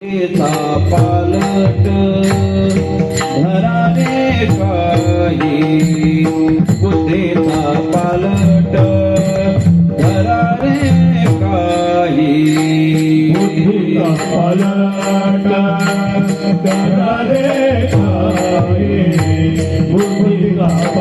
पालट घराने काही. बुद्धीचा पालट घराने काही. बुद्धीचा पालट घराने काही. बुद्धीचा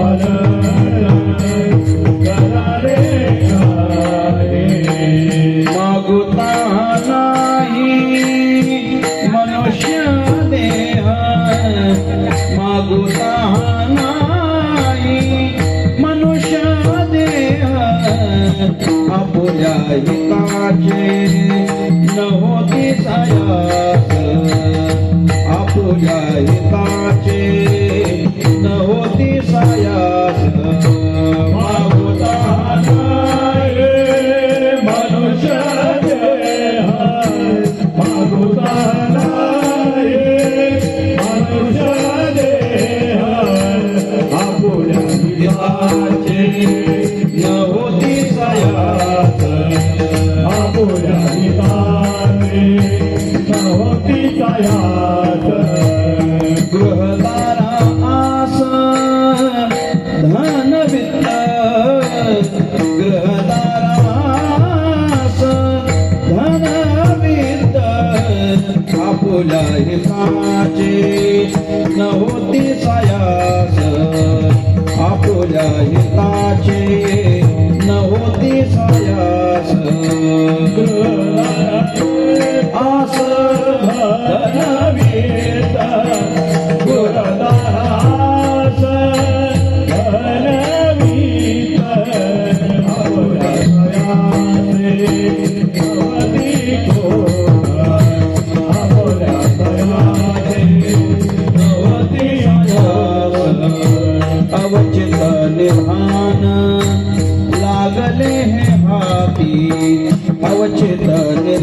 तुझ्या हिताचे नव्हती सायास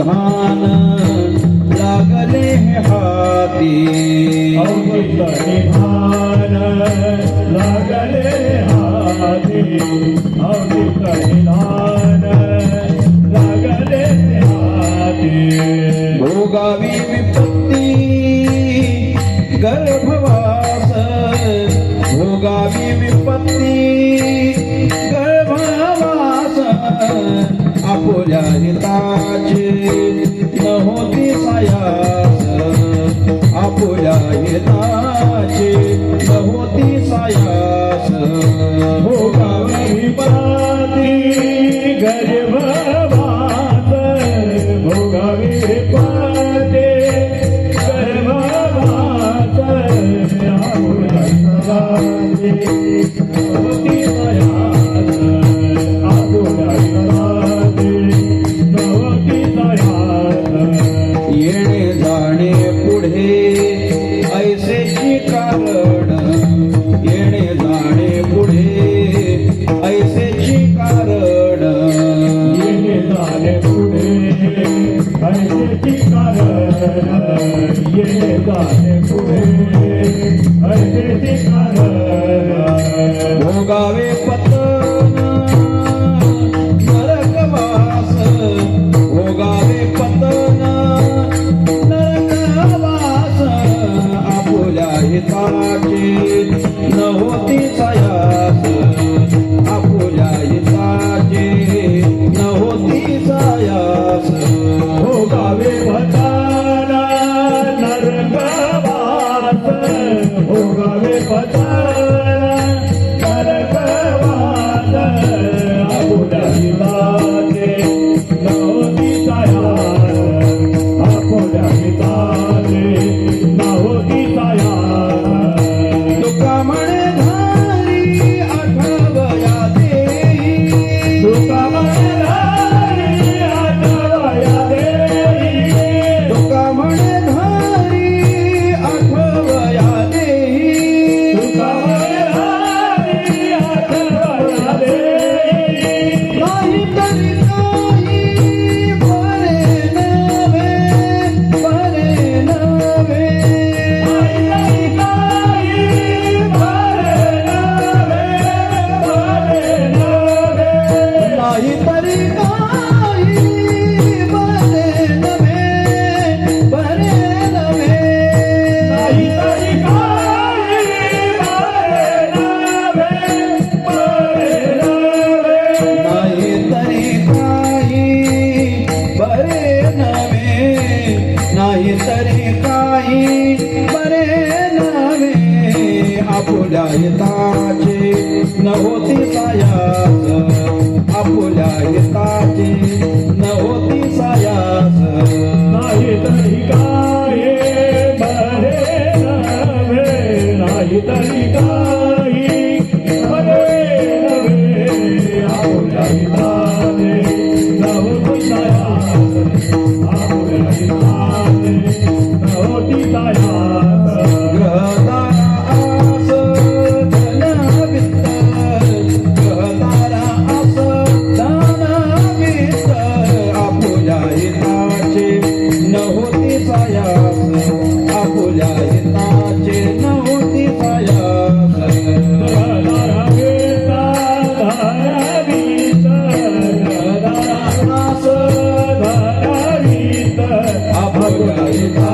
निधान लागले हाती. अवघ निधान लागले हाती अवघ निधान भोगावी विपत्ती गर्भवास. भोगावी विपत्ती गर्भवास. आपुल्या Krishna Yeah. But नाही तरी काही बरे नवे आपुल्या येताचे न सायास. आपुल्या येताचे न सायास. नाही तरी काय बरे नवे नाही तरी काही बरे नवे आपुल्या येता Bye.